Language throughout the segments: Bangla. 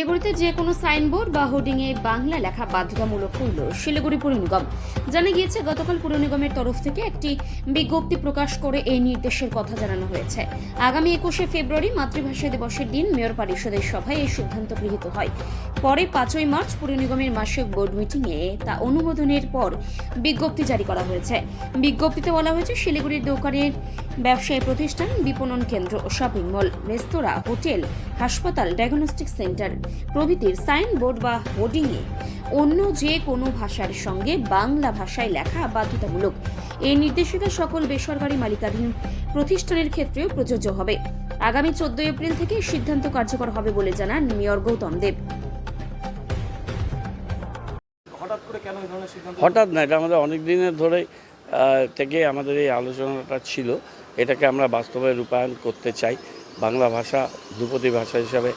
শিলিগুড়িতে যে কোনো সাইনবোর্ড বা হোর্ডিংয়ে বাংলা লেখা বাধ্যতামূলক করল শিলিগুড়ি পুর নিগম। জানা গিয়েছে, গতকাল পুর নিগমের তরফ থেকে একটি বিজ্ঞপ্তি প্রকাশ করে এই নির্দেশের কথা জানানো হয়েছে। আগামী একুশে ফেব্রুয়ারি মাতৃভাষা দিবসের দিন মেয়র পরিষদের সভায় এই সিদ্ধান্ত গৃহীত হয়। পরে পাঁচই মার্চ পুর নিগমের মাসিক বোর্ড মিটিংয়ে তা অনুমোদনের পর বিজ্ঞপ্তি জারি করা হয়েছে। বিজ্ঞপ্তিতে বলা হয়েছে, শিলিগুড়ির দোকানের ব্যবসায়ী প্রতিষ্ঠান বিপণন কেন্দ্র শপিং মল রেস্তোরাঁ, হোটেল, হাসপাতাল ডায়াগনস্টিক সেন্টার প্রভৃতির সাইনবোর্ড বা হোর্ডিংয়ে অন্য যে কোনো ভাষার সঙ্গে বাংলা ভাষায় লেখা বাধ্যতামূলক। এই নির্দেশিকা সকল বেসরকারি মালিকাধীন প্রতিষ্ঠানের ক্ষেত্রেও প্রযোজ্য হবে। আগামী চোদ্দই এপ্রিল থেকে সিদ্ধান্ত কার্যকর হবে বলে জানান মেয়র গৌতম দেব। হঠাৎ না, এটা আমাদের অনেক দিনের ধরে থেকে আমাদের এই আলোচনাটা ছিল। এটাকে আমরা বাস্তবে রূপায়ণ করতে চাই। বাংলা ভাষা ধ্রুপদী ভাষা হিসাবে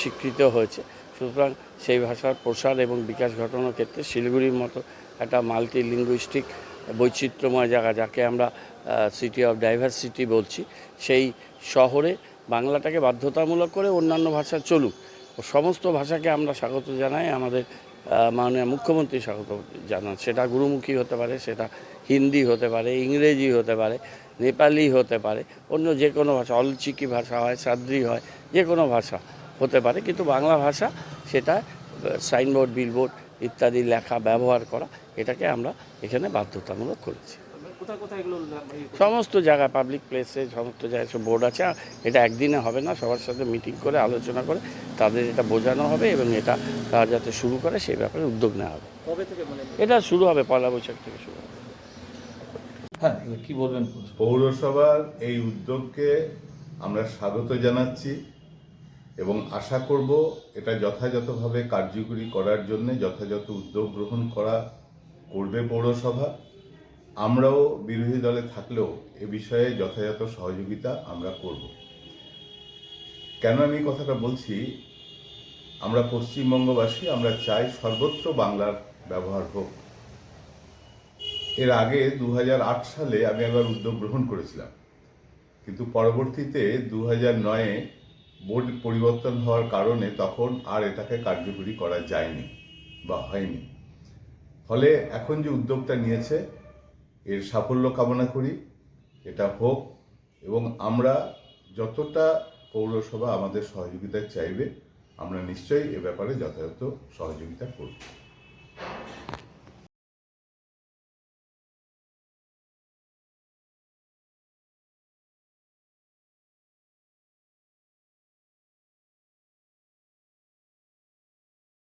স্বীকৃত হয়েছে। সুতরাং সেই ভাষার প্রসার এবং বিকাশ ঘটানোর ক্ষেত্রে শিলিগুড়ির মতো একটা মাল্টি লিঙ্গুইস্টিক বৈচিত্র্যময় জায়গা, যাকে আমরা সিটি অফ ডাইভার্সিটি বলছি, সেই শহরে বাংলাটাকে বাধ্যতামূলক করে অন্যান্য ভাষা চলুক। সমস্ত ভাষাকে আমরা স্বাগত জানাই আমাদের মাননীয় মুখ্যমন্ত্রী স্বাগত জানান। সেটা গুরুমুখী হতে পারে, সেটা হিন্দি হতে পারে, ইংরেজি হতে পারে, নেপালি হতে পারে, অন্য যে কোনো ভাষা, অলচিকি ভাষা হয়, সাদ্রি হয়, যে কোনো ভাষা হতে পারে, কিন্তু বাংলা ভাষা সেটা সাইনবোর্ড, বিলবোর্ড ইত্যাদি লেখা, ব্যবহার করা, এটাকে আমরা এখানে বাধ্যতামূলক করেছি। এই সমস্ত জায়গায় পাবলিক প্লেসে সমস্ত জায়গায় সব বোর্ড আছে। এটা একদিনে হবে না সবার সাথে মিটিং করে আলোচনা করে তাদের এটা বোঝানো হবে এবং এটা তারা যাতে শুরু করে সেই ব্যাপারে উদ্যোগ নেওয়া হবে। কবে থেকে মানে? এটা শুরু হবে পয়লা বৈশাখ থেকে শুরু হবে। হ্যাঁ কি বলবেন? পৌরসভার এই উদ্যোগকে আমরা স্বাগত জানাচ্ছি এবং আশা করব এটা যথাযথভাবে কার্যকরী করার জন্য যথাযথ উদ্যোগ গ্রহণ করা করবে পৌরসভা। আমরাও বিরোধী দলে থাকলেও এ বিষয়ে যথাযথ সহযোগিতা আমরা করব। কেন আমি কথাটা বলছি? আমরা পশ্চিমবঙ্গবাসী, আমরা চাই সর্বত্র বাংলার ব্যবহার হোক। এর আগে দু হাজার আট সালে আমি একবার উদ্যোগ গ্রহণ করেছিলাম। কিন্তু পরবর্তীতে দু হাজার নয়ে বোর্ড পরিবর্তন হওয়ার কারণে তখন আর এটাকে কার্যকরী করা যায়নি বা হয়নি। ফলে এখন যে উদ্যোগটা নিয়েছে এর সাফল্য কামনা করি, এটা হোক, এবং আমরা যতটা পৌরসভা আমাদের সহযোগিতা চাইবে, আমরা নিশ্চয়ই এ ব্যাপারে যথাযথ সহযোগিতা করব।